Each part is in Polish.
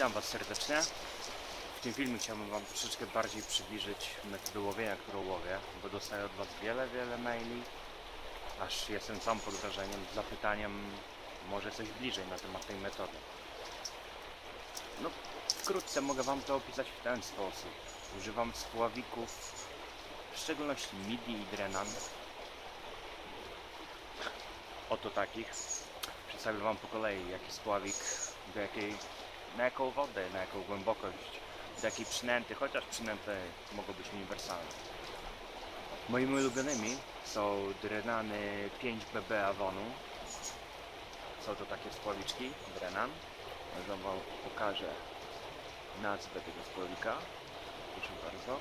Witam Was serdecznie. W tym filmie chciałbym Wam troszeczkę bardziej przybliżyć metodę łowienia, którą łowię, bo dostaję od Was wiele, wiele maili, aż jestem sam pod wrażeniem zapytaniem może coś bliżej na temat tej metody. No, wkrótce mogę Wam to opisać w ten sposób. Używam spławików, w szczególności MIDI i Drenan. Oto takich. Przedstawię Wam po kolei, jaki spławik, do jakiej, na jaką wodę, na jaką głębokość, do jakiej przynęty, chociaż przynęty mogą być uniwersalne. Moimi ulubionymi są Drenany 5BB Avonu. Są to takie spławiczki, Drenan. Może Wam pokażę nazwę tego spławika. Proszę bardzo.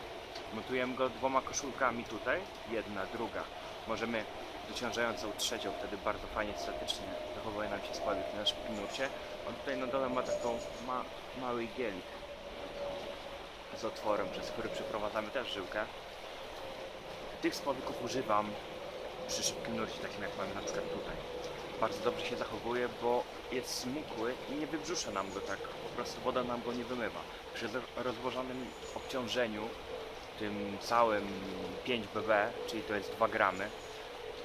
Montujemy go dwoma koszulkami tutaj, jedna, druga. Możemy dociążającą trzecią, wtedy bardzo fajnie statycznie zachowuje nam się spławik na szybkim nurcie. On tutaj na dole ma taką ma, mały gielik z otworem, przez który przeprowadzamy też żyłkę. Tych spławików używam przy szybkim nurcie, takim jak mamy na przykład tutaj. Bardzo dobrze się zachowuje, bo jest smukły i nie wybrzusza nam go tak, po prostu woda nam go nie wymywa. Przy rozłożonym obciążeniu, tym całym 5 BB, czyli to jest 2 gramy,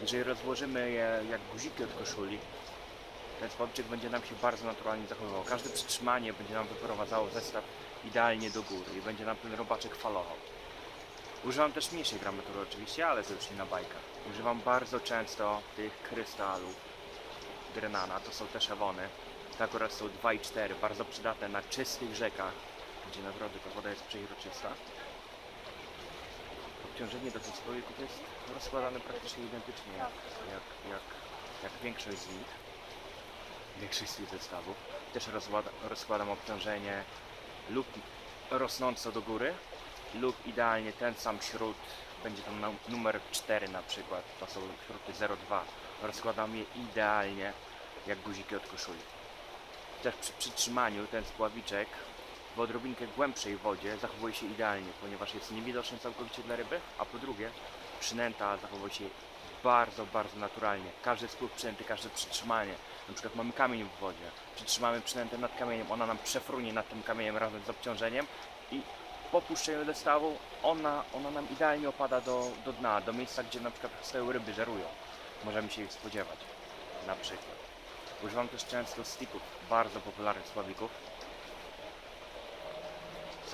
jeżeli rozłożymy je jak guziki od koszuli, ten spławczyk będzie nam się bardzo naturalnie zachowywał. Każde przytrzymanie będzie nam wyprowadzało zestaw idealnie do góry i będzie nam ten robaczek falował. Używam też mniejszej gramatury oczywiście, ale to już nie na bajkach. Używam bardzo często tych krystalów Drenana, to są też ewony. To akurat są 2 i 4, bardzo przydatne na czystych rzekach, gdzie naprawdę ta woda jest przeźroczysta. Obciążenie do tych słoików jest rozkładane praktycznie identycznie jak, jak, jak, jak większość z nich. Większość z tych zestawów. Też rozkłada, rozkładam obciążenie lub rosnąco do góry, lub idealnie ten sam śród, będzie tam num- numer 4 na przykład, to są śruty 0,2. Rozkładam je idealnie jak guziki od koszuli. Też przy przytrzymaniu ten spławiczek w odrobinkę głębszej wodzie zachowuje się idealnie, ponieważ jest niewidoczny całkowicie dla ryby, a po drugie przynęta zachowuje się bardzo, bardzo naturalnie. Każdy spływ przynęty, każde przytrzymanie. Na przykład mamy kamień w wodzie, przytrzymamy przynętę nad kamieniem, ona nam przefrunie nad tym kamieniem razem z obciążeniem i po puszczeniu zestawu ona, ona nam idealnie opada do, do dna, do miejsca, gdzie na przykład stoją ryby, żerują. Możemy się ich spodziewać, na przykład. Używam też często sticków, bardzo popularnych sławików.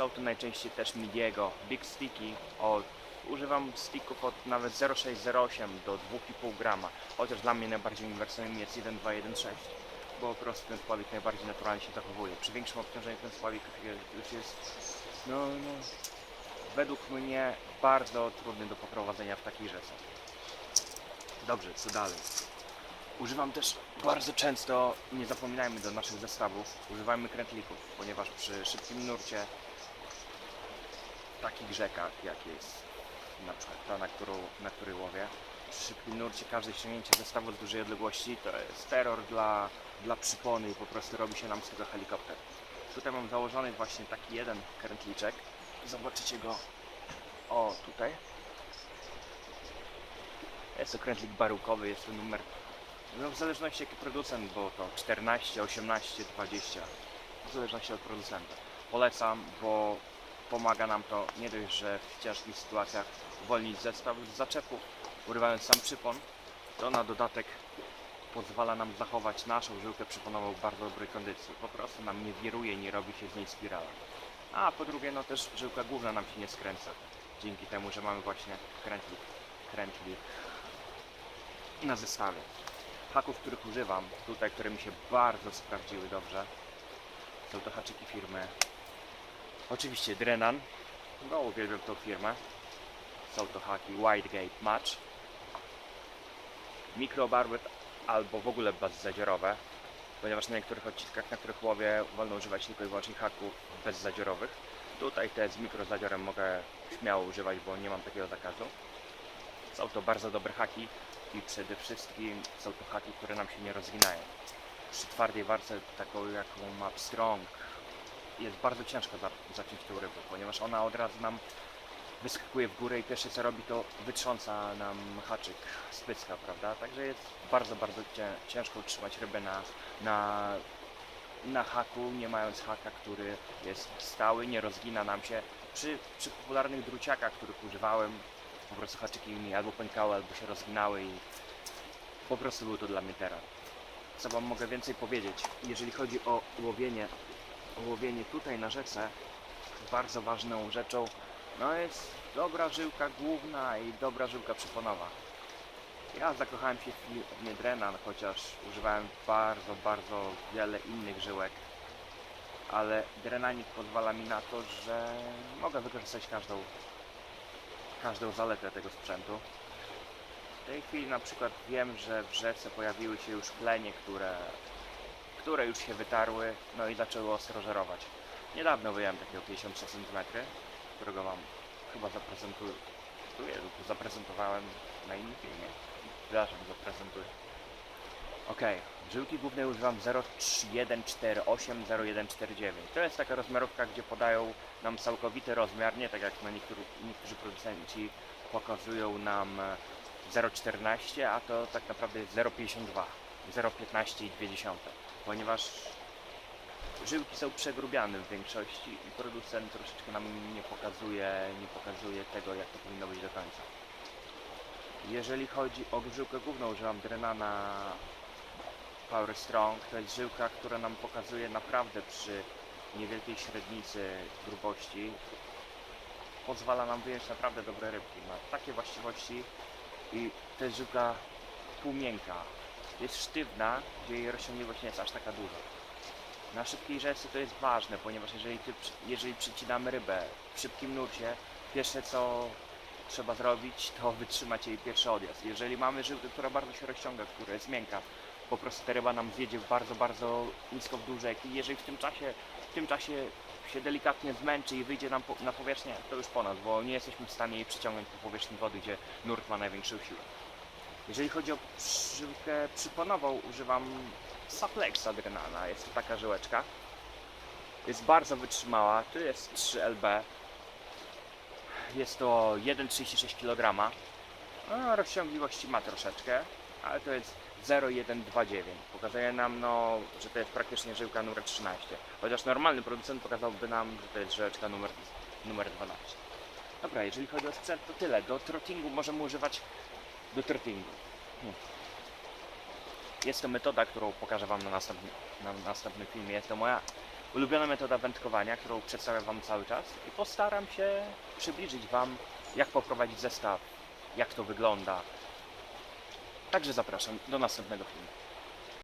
Są to najczęściej też Midiego, Big Sticky. Od, używam sticków od nawet 0,608 do 2,5 grama. Chociaż dla mnie najbardziej uniwersalnym jest 1,2, 1,6. Bo po prostu ten spławik najbardziej naturalnie się zachowuje. Przy większym obciążeniu ten spławik już jest, no, no, według mnie bardzo trudny do poprowadzenia w takiej rzece. Dobrze, co dalej? Używam też bardzo często, nie zapominajmy do naszych zestawów, używajmy krętlików, ponieważ przy szybkim nurcie takich rzekach jak jest na przykład ta, na, którą, na której łowię, przy nurcie każde ściągnięcie zestawu z dużej odległości to jest terror dla, dla przypony i po prostu robi się nam z tego helikopter. Tutaj mam założony właśnie taki jeden krętliczek. Zobaczycie go o tutaj. Jest to krętlik barukowy, jest to numer no w zależności jaki producent, bo to 14, 18, 20 w zależności od producenta. Polecam, bo pomaga nam to nie dość, że w ciężkich sytuacjach uwolnić zestaw z zaczepu, urywając sam przypon, to na dodatek pozwala nam zachować naszą żyłkę przyponową w bardzo dobrej kondycji. Po prostu nam nie wiruje, nie robi się z niej spirala. A po drugie, no też żyłka główna nam się nie skręca. Dzięki temu, że mamy właśnie krętlik, krętlik na zestawie. Haków, których używam, tutaj, które mi się bardzo sprawdziły dobrze, są to haczyki firmy. Oczywiście Drenan, bo uwielbiam tą firmę. Są to haki Whitegate Match. Mikrobarbet albo w ogóle bezzadziorowe, ponieważ na niektórych odciskach, na których łowię, wolno używać tylko i wyłącznie haków bezzadziorowych. Tutaj te z mikrozadziorem mogę śmiało używać, bo nie mam takiego zakazu. Są to bardzo dobre haki i przede wszystkim są to haki, które nam się nie rozwinają. Przy twardej warce, taką jaką ma Strong, jest bardzo ciężko za, zaciąć tą rybę, ponieważ ona od razu nam wyskakuje w górę i pierwsze co robi to wytrząsa nam haczyk z pyska, prawda? Także jest bardzo, bardzo cię, ciężko utrzymać rybę na, na na haku, nie mając haka, który jest stały, nie rozgina nam się. Przy, przy popularnych druciakach, których używałem, po prostu haczyki mi albo pękały, albo się rozginały i po prostu był to dla mnie teren. Co wam mogę więcej powiedzieć? Jeżeli chodzi o łowienie, łowienie tutaj na rzece, bardzo ważną rzeczą no jest dobra żyłka główna i dobra żyłka przyponowa. Ja zakochałem się w firmie Drenan, chociaż używałem bardzo, bardzo wiele innych żyłek. Ale Drenanik pozwala mi na to, że mogę wykorzystać każdą, każdą zaletę tego sprzętu. W tej chwili na przykład wiem, że w rzece pojawiły się już klenie, które, które już się wytarły, no i zaczęły ostro żerować. Niedawno wyjąłem takiego 53 cm, którego wam chyba zaprezentuję, lub zaprezentowałem na innym filmie. Przepraszam, zaprezentuję. Okej, żyłki głównej używam 031480149. To jest taka rozmiarówka, gdzie podają nam całkowity rozmiar, nie tak jak na niektórych, niektórzy producenci pokazują nam e, 0,14, a to tak naprawdę jest 0,52, 0,15 i 0,2, ponieważ żyłki są przegrubiane w większości i producent troszeczkę nam nie pokazuje, nie pokazuje tego, jak to powinno być do końca. Jeżeli chodzi o żyłkę główną, używam Drenana Power Strong. To jest żyłka, która nam pokazuje naprawdę przy niewielkiej średnicy grubości. Pozwala nam wyjąć naprawdę dobre rybki. Ma takie właściwości i to jest żyłka półmiękka. Jest sztywna, gdzie jej rozciągliwość nie jest aż taka duża. Na szybkiej rzece to jest ważne, ponieważ jeżeli, ty, jeżeli przycinamy rybę w szybkim nurcie, pierwsze co trzeba zrobić, to wytrzymać jej pierwszy odjazd. Jeżeli mamy żyłkę, która bardzo się rozciąga, która jest miękka, po prostu ta ryba nam zjedzie bardzo, bardzo nisko w dół rzeki. Jeżeli w tym czasie, w tym czasie się delikatnie zmęczy i wyjdzie nam po, na powierzchnię, to już po nas, bo nie jesteśmy w stanie jej przyciągnąć po powierzchni wody, gdzie nurt ma największą siłę. Jeżeli chodzi o żyłkę przyponową, używam Saplexa Adrenana. Jest to taka żyłeczka. Jest bardzo wytrzymała. Tu jest 3LB. Jest to 1,36 kg. No, rozciągliwości ma troszeczkę, ale to jest 0,129. Pokazuje nam, no, że to jest praktycznie żyłka numer 13. Chociaż normalny producent pokazałby nam, że to jest żyłeczka numer, numer 12. Dobra, jeżeli chodzi o sprzęt, to tyle. Do trottingu możemy używać do trottingu. Hmm. Jest to metoda, którą pokażę Wam na następnym, na następnym filmie. Jest to moja ulubiona metoda wędkowania, którą przedstawiam Wam cały czas i postaram się przybliżyć Wam, jak poprowadzić zestaw, jak to wygląda. Także zapraszam do następnego filmu.